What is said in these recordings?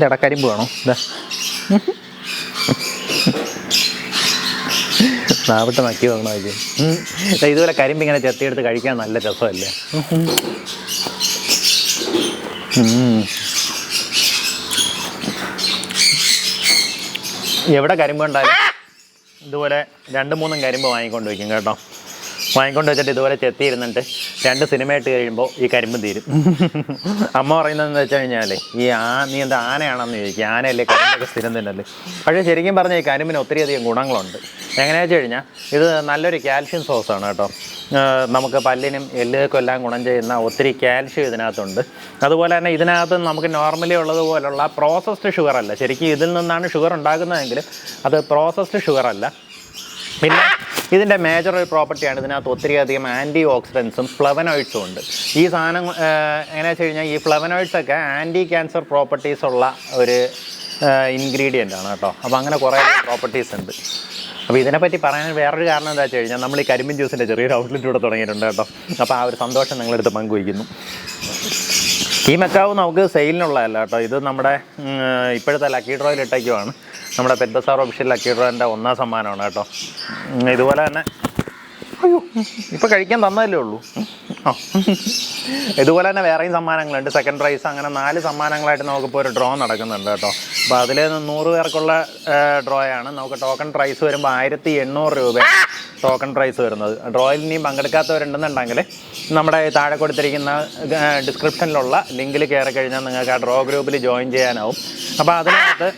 ഇതിന്റെ ഇടക്കരിമ്പ് വേണോ? ഇതാ നാവിട്ട് നക്കി വേണോ ഇത്. ഇതുപോലെ കരിമ്പ് ഇങ്ങനെ ചെത്തിയെടുത്ത് കഴിക്കാൻ നല്ല രസമല്ലേ? എവിടെ കരിമ്പ് ഉണ്ടായാലും ഇതുപോലെ രണ്ട് മൂന്നും കരിമ്പ് വാങ്ങിക്കൊണ്ട് വയ്ക്കും കേട്ടോ. വാങ്ങിക്കൊണ്ട് വെച്ചിട്ട് ഇതുപോലെ ചെത്തി ഇരുന്നിട്ട് രണ്ട് സിനിമ ഇട്ട് കഴിയുമ്പോൾ ഈ കരിമ്പ് തീരും. അമ്മ പറയുന്നതെന്ന് വെച്ച് കഴിഞ്ഞാൽ ഈ ആ നീ എന്താ ആനയാണെന്ന് ചോദിക്കുക ആനയല്ലേ കരിമ്പൊക്കെ സ്ഥിരം തന്നെയല്ലേ പക്ഷേ ശരിക്കും പറഞ്ഞാൽ ഈ കരിമ്പിന് ഒത്തിരിയധികം ഗുണങ്ങളുണ്ട്. എങ്ങനെയാണെന്ന് വെച്ച് കഴിഞ്ഞാൽ ഇത് നല്ലൊരു കാൽഷ്യം സോസാണ് കേട്ടോ. നമുക്ക് പല്ലിനും എല്ലുകൾക്കും എല്ലാം ഗുണം ചെയ്യുന്ന ഒത്തിരി കാൽഷ്യം ഇതിനകത്തുണ്ട്. അതുപോലെ തന്നെ ഇതിനകത്ത് നമുക്ക് നോർമലി ഉള്ളതുപോലുള്ള പ്രോസസ്ഡ് ഷുഗർ അല്ല. ശരിക്കും ഇതിൽ നിന്നാണ് ഷുഗർ ഉണ്ടാകുന്നതെങ്കിൽ അത് പ്രോസസ്ഡ് ഷുഗർ അല്ല. പിന്നെ ഇതിന്റെ മേജർ ഒരു പ്രോപ്പർട്ടിയാണ് ഇതിനകത്ത് ഒത്തിരി അധികം ആന്റി ഓക്സിഡൻസും ഫ്ലവനോയിഡ്സും ഉണ്ട്. ഈ സാധനം എങ്ങനെയാണെന്ന് വെച്ച് കഴിഞ്ഞാൽ ഈ ഫ്ലവനോയിഡ്സ് ഒക്കെ ആന്റി ക്യാൻസർ പ്രോപ്പർട്ടീസ് ഉള്ള ഒരു ഇൻഗ്രീഡിയന്റ് ആണ് കേട്ടോ. അപ്പോൾ അങ്ങനെ കുറേ പ്രോപ്പർട്ടീസ് ഉണ്ട്. അപ്പോൾ ഇതിനെപ്പറ്റി പറയാൻ വേറൊരു കാരണം എന്താ വെച്ച് കഴിഞ്ഞാൽ നമ്മൾ ഈ കരിമ്പിൻ ജ്യൂസിന്റെ ചെറിയൊരു ഔട്ട്ലെറ്റ് ഇവിടെ തുടങ്ങിയിട്ടുണ്ട് കേട്ടോ. അപ്പോൾ ആ ഒരു സന്തോഷം നിങ്ങളെടുത്ത് പങ്കുവയ്ക്കുന്നു. ഈ മെക്കാവ് നമുക്ക് സെയിലിനുള്ളതല്ല കേട്ടോ. ഇത് നമ്മുടെ ഇപ്പോഴത്തെ ലക്കി ഡ്രോയിൽ ഇട്ടേക്കുവാണ്. നമ്മുടെ പെറ്റ് ബസാർ ഒഫീഷ്യൽ ലക്കി ഡ്രോയിന്റെ ഒന്നാം സമ്മാനമാണ് കേട്ടോ. ഇതുപോലെ തന്നെ. അയ്യോ ഇപ്പം കഴിക്കാൻ തന്നതല്ലേ ഉള്ളൂ? ആ. ഇതുപോലെ തന്നെ വേറെയും സമ്മാനങ്ങളുണ്ട്. സെക്കൻഡ് പ്രൈസ് അങ്ങനെ നാല് സമ്മാനങ്ങളായിട്ട് നമുക്കിപ്പോൾ ഒരു ഡ്രോ നടക്കുന്നുണ്ട് കേട്ടോ. അപ്പോൾ അതിൽ നൂറ് പേർക്കുള്ള ഡ്രോയാണ് നമുക്ക് ടോക്കൺ പ്രൈസ് വരുമ്പോൾ ആയിരത്തി എണ്ണൂറ് രൂപ. ടോക്കൺ പ്രൈസ് വരുന്നത്. ഡ്രോയിൽ ഇനിയും പങ്കെടുക്കാത്തവരുണ്ടെന്നുണ്ടെങ്കിൽ നമ്മുടെ താഴെ കൊടുത്തിരിക്കുന്ന ഡിസ്ക്രിപ്ഷനിലുള്ള ലിങ്കിൽ കയറി കഴിഞ്ഞാൽ നിങ്ങൾക്ക് ആ ഡ്രോ ഗ്രൂപ്പിൽ ജോയിൻ ചെയ്യാനാവും. അപ്പോൾ അതിനകത്ത്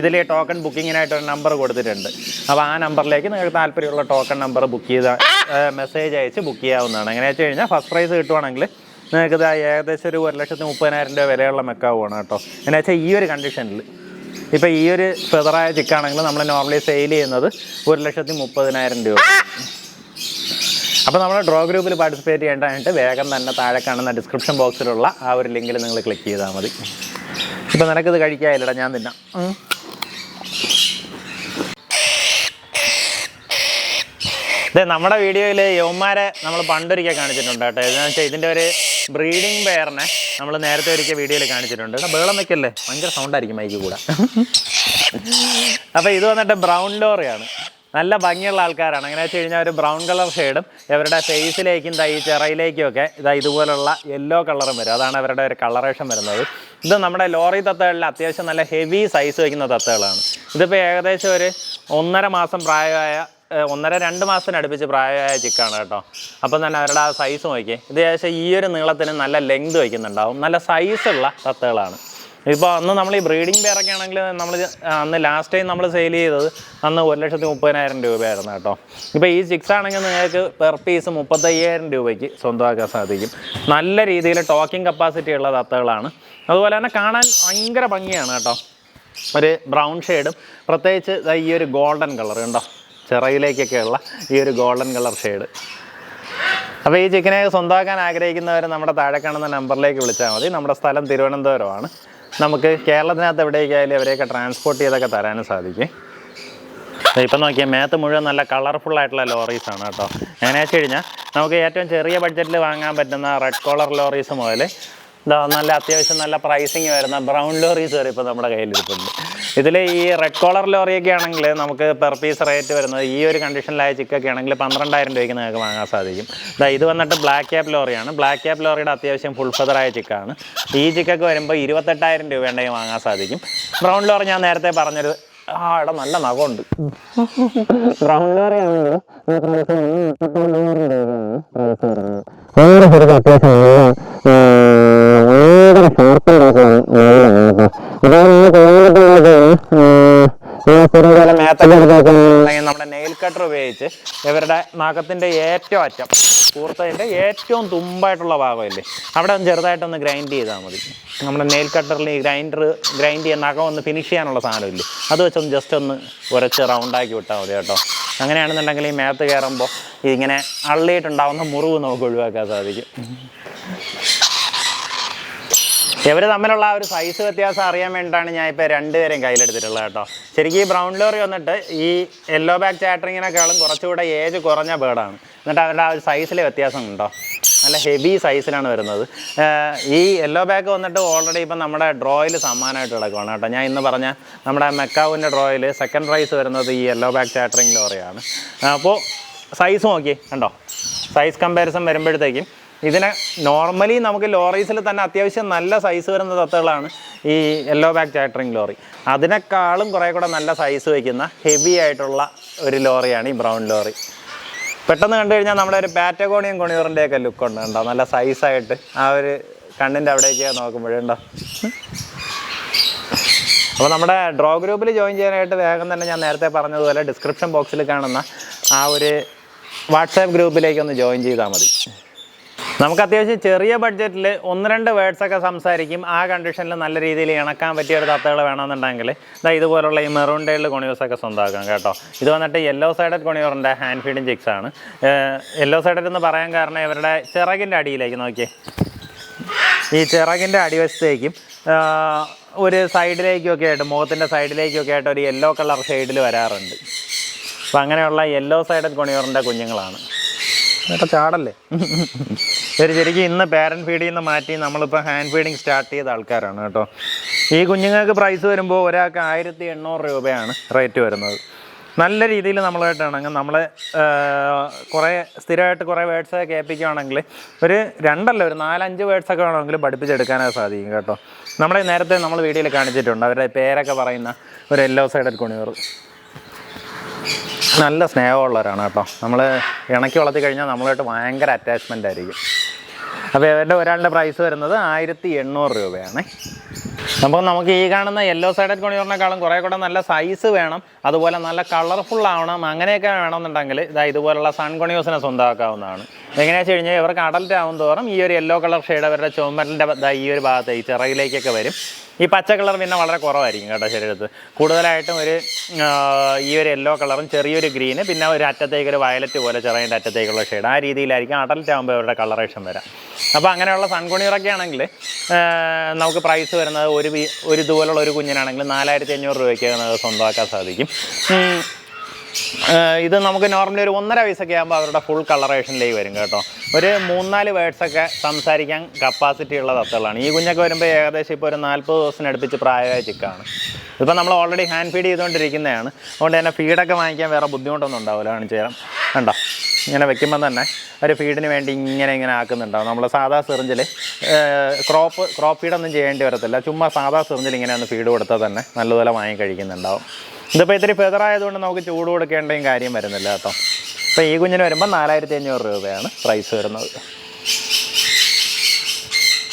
ഇതിൽ ടോക്കൺ ബുക്കിങ്ങിനായിട്ട് ഒരു നമ്പർ കൊടുത്തിട്ടുണ്ട്. അപ്പോൾ ആ നമ്പറിലേക്ക് നിങ്ങൾക്ക് താല്പര്യമുള്ള ടോക്കൺ നമ്പർ ബുക്ക് ചെയ്ത മെസ്സേജ് അയച്ച് ബുക്ക് ചെയ്യാവുന്നതാണ്. എങ്ങനെയാ വെച്ച് കഴിഞ്ഞാൽ ഫസ്റ്റ് പ്രൈസ് കിട്ടുവാണെങ്കിൽ നിങ്ങൾക്ക് ഏകദേശം ഒരു ഒരു ലക്ഷത്തി മുപ്പതിനായിരം രൂപ വിലയുള്ള മെക്കാവുമാണ് കേട്ടോ. എന്നു വെച്ചാൽ ഈ ഒരു കണ്ടീഷനിൽ ഇപ്പോൾ ഈ ഒരു ഫെതറായ ചിക്കാണെങ്കിൽ നമ്മൾ നോർമലി സെയിൽ ചെയ്യുന്നത് ഒരു ലക്ഷത്തി മുപ്പതിനായിരം രൂപ. അപ്പോൾ നമ്മൾ ഡ്രോ ഗ്രൂപ്പിൽ പാർട്ടിസിപ്പേറ്റ് ചെയ്യേണ്ടതായിട്ട് വേഗം തന്നെ താഴെ കാണുന്ന ഡിസ്ക്രിപ്ഷൻ ബോക്സിലുള്ള ആ ഒരു ലിങ്കിൽ നിങ്ങൾ ക്ലിക്ക് ചെയ്താൽ മതി. ഇപ്പം നിനക്കിത് കഴിക്കാനില്ലടാ ഞാൻ തിന്നാം. ഉം. നമ്മുടെ വീഡിയോയിൽ യവന്മാരെ നമ്മൾ പണ്ടൊരിക്കൽ കാണിച്ചിട്ടുണ്ട് കേട്ടോ എന്താണെന്ന് വെച്ചാൽ ഇതിന്റെ ഒരു ബ്രീഡിംഗ് പെയറിനെ നമ്മൾ നേരത്തെ ഒരിക്കൽ വീഡിയോയിൽ കാണിച്ചിട്ടുണ്ട്. ബേളം വെക്കല്ലേ? ഭയങ്കര സൗണ്ടായിരിക്കും മൈക്ക് കൂടെ. അപ്പോൾ ഇത് വന്നിട്ട് ബ്രൗൺ ലോറിയാണ്. നല്ല ഭംഗിയുള്ള ആൾക്കാരാണ്. അങ്ങനെ വെച്ച് കഴിഞ്ഞാൽ ഒരു ബ്രൗൺ കളർ ഷെയ്ഡും ഇവരുടെ ഫേസിലേക്കും തൈ ചിറയിലേക്കും ഒക്കെ ഇതാ ഇതുപോലുള്ള യെല്ലോ കളറും വരും. അതാണ് അവരുടെ ഒരു കളറേഷൻ വരുന്നത്. ഇത് നമ്മുടെ ലോറി തത്തകളിൽ അത്യാവശ്യം നല്ല ഹെവി സൈസ് വയ്ക്കുന്ന തത്തകളാണ്. ഇതിപ്പോൾ ഏകദേശം ഒരു ഒന്നര മാസം പ്രായമായ ഒന്നര രണ്ട് മാസത്തിന് അടുപ്പിച്ച് പ്രായമായ ചിക്കാണ് കേട്ടോ. അപ്പം തന്നെ അവരുടെ ആ സൈസ് നോക്കി ഇത് ഏകദേശം ഈ ഒരു നീളത്തിന് നല്ല ലെങ്ത് വയ്ക്കുന്നുണ്ടാവും. നല്ല സൈസുള്ള തത്തകളാണ്. ഇപ്പോൾ അന്ന് നമ്മൾ ഈ ബ്രീഡിംഗ് പേരൊക്കെ ആണെങ്കിൽ നമ്മൾ അന്ന് ലാസ്റ്റ് ടൈം നമ്മൾ സെയിൽ ചെയ്തത് അന്ന് ഒരു ലക്ഷത്തി മുപ്പതിനായിരം രൂപയായിരുന്നു കേട്ടോ. ഇപ്പോൾ ഈ ചിക്സ് ആണെങ്കിൽ നിങ്ങൾക്ക് പെർ പീസ് മുപ്പത്തയ്യായിരം രൂപയ്ക്ക് സ്വന്തമാക്കാൻ സാധിക്കും. നല്ല രീതിയിൽ ടോക്കിംഗ് കപ്പാസിറ്റി ഉള്ള തത്തകളാണ്. അതുപോലെ തന്നെ കാണാൻ ഭയങ്കര ഭംഗിയാണ് കേട്ടോ. ഒരു ബ്രൗൺ ഷെയ്ഡും പ്രത്യേകിച്ച് ഈ ഒരു ഗോൾഡൻ കളർ കണ്ടോ ചിറയിലേക്കൊക്കെയുള്ള ഈ ഒരു ഗോൾഡൻ കളർ ഷെയ്ഡ്. അപ്പോൾ ഈ ചിക്കനെ സ്വന്തമാക്കാൻ ആഗ്രഹിക്കുന്നവർ നമ്മുടെ താഴെ കാണുന്ന നമ്പറിലേക്ക് വിളിച്ചാൽ മതി. നമ്മുടെ സ്ഥലം തിരുവനന്തപുരമാണ്. നമുക്ക് കേരളത്തിനകത്ത് എവിടേക്കായാലും അവരെയൊക്കെ ട്രാൻസ്പോർട്ട് ചെയ്തൊക്കെ തരാനും സാധിക്കും. ഇപ്പം നോക്കിയാൽ മേത്ത് മുഴുവൻ നല്ല കളർഫുൾ ആയിട്ടുള്ള ലോറീസ് ആണ് കേട്ടോ. എങ്ങനെയാ വെച്ച് കഴിഞ്ഞാൽ നമുക്ക് ഏറ്റവും ചെറിയ ബഡ്ജറ്റിൽ വാങ്ങാൻ പറ്റുന്ന റെഡ് കോളർ ലോറീസ് മുതൽ ഇതാ നല്ല അത്യാവശ്യം നല്ല പ്രൈസിങ് വരുന്ന ബ്രൗൺ ലോറീസ് വരെ ഇപ്പോൾ നമ്മുടെ കയ്യിലിരിപ്പുണ്ട്. ഇതിൽ ഈ റെഡ് കോളർ ലോറിയൊക്കെ ആണെങ്കിൽ നമുക്ക് പെർ പീസ് റേറ്റ് വരുന്നത് ഈ ഒരു കണ്ടീഷനിലായ ചിക്കൊക്കെ ആണെങ്കിൽ പന്ത്രണ്ടായിരം രൂപയ്ക്ക് നിങ്ങൾക്ക് വാങ്ങാൻ സാധിക്കും. ഇതാ വന്നിട്ട് ബ്ലാക്ക് ക്യാപ്പ് ലോറിയാണ്. ബ്ലാക്ക് ക്യാപ്പ് ലോറിയുടെ അത്യാവശ്യം ഫുൾ ഫെദറായ ചിക്കാണ്. ഈ ചിക്കൊക്കെ വരുമ്പോൾ ഇരുപത്തെട്ടായിരം രൂപ ഉണ്ടെങ്കിൽ വാങ്ങാൻ സാധിക്കും. ബ്രൗൺ ലോറി ഞാൻ നേരത്തെ പറഞ്ഞൊരു ആ ഇവിടെ നല്ല നഖമുണ്ട്. ബ്രൗൺ ലോറിയാണ് അത്യാവശ്യം ഇവരുടെ നാഗത്തിന്റെ ഏറ്റവും അറ്റം. കൂർത്തതിന്റെ ഏറ്റവും തുമ്പായിട്ടുള്ള ഭാഗമല്ലേ? അവിടെ ഒന്ന് ചെറുതായിട്ടൊന്ന് ഗ്രൈൻഡ് ചെയ്താൽ മതി. നമ്മുടെ നെയിൽ കട്ടറിൽ ഈ ഗ്രൈൻഡർ ഗ്രൈൻഡ് ചെയ്യാൻ നഖം ഒന്ന് ഫിനിഷ് ചെയ്യാനുള്ള സാധനമില്ലേ? അത് വെച്ചൊന്ന് ജസ്റ്റ് ഒന്ന് ഉരച്ച് റൗണ്ടാക്കി വിട്ടാൽ മതി കേട്ടോ. അങ്ങനെയാണെന്നുണ്ടെങ്കിൽ ഈ മേത്ത് കയറുമ്പോൾ ഇങ്ങനെ അള്ളിയിട്ടുണ്ടാവുന്ന മുറിവ് നമുക്ക് ഒഴിവാക്കാൻ സാധിക്കും. ഇവർ തമ്മിലുള്ള ആ ഒരു സൈസ് വ്യത്യാസം അറിയാൻ വേണ്ടിയിട്ടാണ് ഞാൻ ഇപ്പോൾ രണ്ടുപേരെയും കയ്യിലെടുത്തിട്ടുള്ളത് കേട്ടോ. ശരിക്കും ഈ ബ്രൗൺ ലോറി വന്നിട്ട് ഈ യെല്ലോ ബാക്ക് ചാറ്ററിങ്ങിനേക്കാളും കുറച്ചുകൂടെ ഏജ് കുറഞ്ഞ ബേർഡാണ് എന്നിട്ട് അവരുടെ ആ ഒരു സൈസിലെ വ്യത്യാസം ഉണ്ടോ? നല്ല ഹെവി സൈസിലാണ് വരുന്നത്. ഈ യെല്ലോ ബാക്ക് വന്നിട്ട് ഓൾറെഡി ഇപ്പം നമ്മുടെ ഡ്രോയിൽ സമ്മാനമായിട്ട് കിടക്കുവാണ് കേട്ടോ. ഞാൻ ഇന്ന് പറഞ്ഞ നമ്മുടെ മെക്കാവിന്റെ ഡ്രോയിൽ സെക്കൻഡ് പ്രൈസ് വരുന്നത് ഈ യെല്ലോ ബാക്ക് ചാറ്ററിംഗ് ലോറിയാണ് അപ്പോൾ സൈസ് നോക്കി കണ്ടോ? സൈസ് കമ്പാരിസൺ വരുമ്പോഴത്തേക്കും ഇതിനെ നോർമലി നമുക്ക് ലോറീസിൽ തന്നെ അത്യാവശ്യം നല്ല സൈസ് വരുന്ന തത്തകളാണ് ഈ യെല്ലോ ബാക്ക് ചാറ്ററിങ് ലോറി. അതിനേക്കാളും കുറേ കൂടെ നല്ല സൈസ് വയ്ക്കുന്ന ഹെവി ആയിട്ടുള്ള ഒരു ലോറിയാണ് ഈ ബ്രൗൺ ലോറി. പെട്ടെന്ന് കണ്ടു കഴിഞ്ഞാൽ നമ്മുടെ ഒരു പാറ്റഗോണിയൻ കൊണിയൂറിന്റെയൊക്കെ ലുക്ക് ഉണ്ട് ഉണ്ടോ നല്ല സൈസായിട്ട് ആ ഒരു കണ്ണിന്റെ അവിടേക്ക് നോക്കുമ്പോഴുണ്ടോ അപ്പോൾ നമ്മുടെ ഡ്രോ ഗ്രൂപ്പിൽ ജോയിൻ ചെയ്യാനായിട്ട് വേഗം തന്നെ ഞാൻ നേരത്തെ പറഞ്ഞതുപോലെ ഡിസ്ക്രിപ്ഷൻ ബോക്സിൽ കാണുന്ന ആ ഒരു വാട്സാപ്പ് ഗ്രൂപ്പിലേക്കൊന്ന് ജോയിൻ ചെയ്താൽ മതി. നമുക്ക് അത്യാവശ്യം ചെറിയ ബഡ്ജറ്റിൽ ഒന്ന് രണ്ട് വേർഡ്സ് ഒക്കെ സംസാരിക്കും. ആ കണ്ടീഷനിൽ നല്ല രീതിയിൽ ഇണക്കാൻ പറ്റിയ ഒരു തത്തകൾ വേണമെന്നുണ്ടെങ്കിൽ ഇതാ ഇതുപോലുള്ള ഈ മെറൂൺ ടൈലിൽ കൊണിയോസൊക്കെ സ്വന്തമാക്കാം കേട്ടോ. ഇത് വന്നിട്ട് യെല്ലോ സൈഡഡ് കൊണിയോറിന്റെ ഹാൻഡ് ഫീഡിങ് ചിക്സ് ആണ്. യെല്ലോ സൈഡഡ് എന്ന് പറയാൻ കാരണം ഇവരുടെ ചിറകിന്റെ അടിയിലേക്ക് നോക്കിയേ. ഈ ചിറകിന്റെ അടിവശത്തേക്കും ഒരു സൈഡിലേക്കൊക്കെ ആയിട്ട് മുഖത്തിന്റെ സൈഡിലേക്കൊക്കെ ആയിട്ട് ഒരു യെല്ലോ കളർ ഷെയ്ഡിൽ വരാറുണ്ട്. അപ്പം അങ്ങനെയുള്ള യെല്ലോ സൈഡഡ് കൊണിയോറിന്റെ കുഞ്ഞുങ്ങളാണ്. ചാടല്ലേ? ഇവർ ശരിക്കും ഇന്ന് പാരന്റ് ഫീഡിൽ നിന്ന് മാറ്റി നമ്മളിപ്പോൾ ഹാൻഡ് ഫീഡിങ് സ്റ്റാർട്ട് ചെയ്ത ആൾക്കാരാണ് കേട്ടോ. ഈ കുഞ്ഞുങ്ങൾക്ക് പ്രൈസ് വരുമ്പോൾ ഒരാൾക്ക് ആയിരത്തി എണ്ണൂറ് രൂപയാണ് റേറ്റ് വരുന്നത്. നല്ല രീതിയിൽ നമ്മളായിട്ടാണെങ്കിൽ നമ്മളെ കുറേ സ്ഥിരമായിട്ട് കുറേ വേർഡ്സൊക്കെ കേൾപ്പിക്കുകയാണെങ്കിൽ ഒരു രണ്ടല്ല ഒരു നാലഞ്ച് വേർഡ്സൊക്കെ വേണമെങ്കിൽ പഠിപ്പിച്ചെടുക്കാനൊക്കെ സാധിക്കും കേട്ടോ. നമ്മളെ നേരത്തെ നമ്മൾ വീഡിയോയിൽ കാണിച്ചിട്ടുണ്ട്. അവരുടെ പേരൊക്കെ പറയുന്ന ഒരു യെല്ലോ സൈഡഡ് കുണിയൂർ. നല്ല സ്നേഹമുള്ളവരാണ് കേട്ടോ. നമ്മൾ ഇണക്കി വളർത്തി കഴിഞ്ഞാൽ നമ്മളായിട്ട് ഭയങ്കര അറ്റാച്ച്മെന്റ് ആയിരിക്കും. അപ്പോൾ ഇവരുടെ ഒരാളുടെ പ്രൈസ് വരുന്നത് ആയിരത്തി എണ്ണൂറ് രൂപയാണ്. അപ്പോൾ നമുക്ക് ഈ കാണുന്ന യെല്ലോ സൈഡഡ് കൊണിയൂറിനേക്കാളും കുറേ കൂടെ നല്ല സൈസ് വേണം. അതുപോലെ നല്ല കളർഫുൾ ആവണം. അങ്ങനെയൊക്കെ വേണമെന്നുണ്ടെങ്കിൽ ഇതാ ഇതുപോലുള്ള സൺ കൊണിയോസിനെ സ്വന്തമാക്കാവുന്നതാണ്. എങ്ങനെയാണെന്ന് വെച്ച് കഴിഞ്ഞാൽ ഇവർക്ക് അഡൽറ്റ് ആവും തോറും ഈ ഒരു യെല്ലോ കളർ ഷെയ്ഡ് അവരുടെ ചുമലിന്റെ ഈ ഒരു ഭാഗത്ത് ഈ ചിറകിലേക്കൊക്കെ വരും. ഈ പച്ച കളർ പിന്നെ വളരെ കുറവായിരിക്കും കേട്ടോ ശരീരത്ത് കൂടുതലായിട്ടും ഒരു ഈ ഒരു യെല്ലോ കളറും ചെറിയൊരു ഗ്രീന് പിന്നെ ഒരു അറ്റത്തേക്ക് ഒരു വയലറ്റ് പോലെ ചെറിയതിന്റെ അറ്റത്തേക്കുള്ള ഷെയ്ഡ് ആ രീതിയിലായിരിക്കും അടൽറ്റ് ആകുമ്പോൾ അവരുടെ കളറേഷൻ വരാം. അപ്പോൾ അങ്ങനെയുള്ള സൺകുണിയറൊക്കെ ആണെങ്കിൽ നമുക്ക് പ്രൈസ് വരുന്നത് ഒരു ഒരു ഇതുപോലുള്ള ഒരു കുഞ്ഞിനാണെങ്കിൽ നാലായിരത്തി അഞ്ഞൂറ് രൂപയ്ക്ക് സ്വന്തമാക്കാൻ സാധിക്കും. ഇത് നമുക്ക് നോർമലി ഒരു ഒന്നര വയസ്സൊക്കെ ആകുമ്പോൾ അവരുടെ ഫുൾ കളറേഷനിലേക്ക് വരും കേട്ടോ. ഒരു മൂന്നാൽ വേർഡ്സൊക്കെ സംസാരിക്കാൻ കപ്പാസിറ്റി ഉള്ള തത്തകളാണ്. ഈ കുഞ്ഞൊക്കെ വരുമ്പോൾ ഏകദേശം ഇപ്പോൾ ഒരു നാൽപ്പത് ദിവസം അടുപ്പിച്ച് പ്രായമായ ചിക്കാണ്. ഇതിപ്പോൾ നമ്മൾ ഓൾറെഡി ഹാൻഡ് ഫീഡ് ചെയ്തുകൊണ്ടിരിക്കുന്നതാണ്. അതുകൊണ്ട് തന്നെ ഫീഡൊക്കെ വാങ്ങിക്കാൻ വേറെ ബുദ്ധിമുട്ടൊന്നും ഉണ്ടാവില്ല കാണിച്ചു തരാം. കണ്ടോ? ഇങ്ങനെ വെക്കുമ്പോൾ തന്നെ ഒരു ഫീഡിന് വേണ്ടി ഇങ്ങനെ ഇങ്ങനെ ആക്കുന്നുണ്ടാവും. നമ്മൾ സാധാ സിറിഞ്ചിൽ ക്രോപ്പ് ക്രോപ്പ് ഫീഡൊന്നും ചെയ്യേണ്ടി വരത്തില്ല. ചുമ്മാ സാധാ സിറിഞ്ചിൽ ഇങ്ങനെ ഒന്ന് ഫീഡ് കൊടുത്താൽ തന്നെ നല്ലതുപോലെ വാങ്ങി കഴിക്കുന്നുണ്ടാവും. ഇതിപ്പോൾ ഇത്തിരി ഫെദർ ആയതുകൊണ്ട് നമുക്ക് ചൂട് കൊടുക്കേണ്ടയും കാര്യം വരുന്നില്ല കേട്ടോ. അപ്പോൾ ഈ കുഞ്ഞിന് വരുമ്പോൾ നാലായിരത്തി അഞ്ഞൂറ് രൂപയാണ് പ്രൈസ് വരുന്നത്.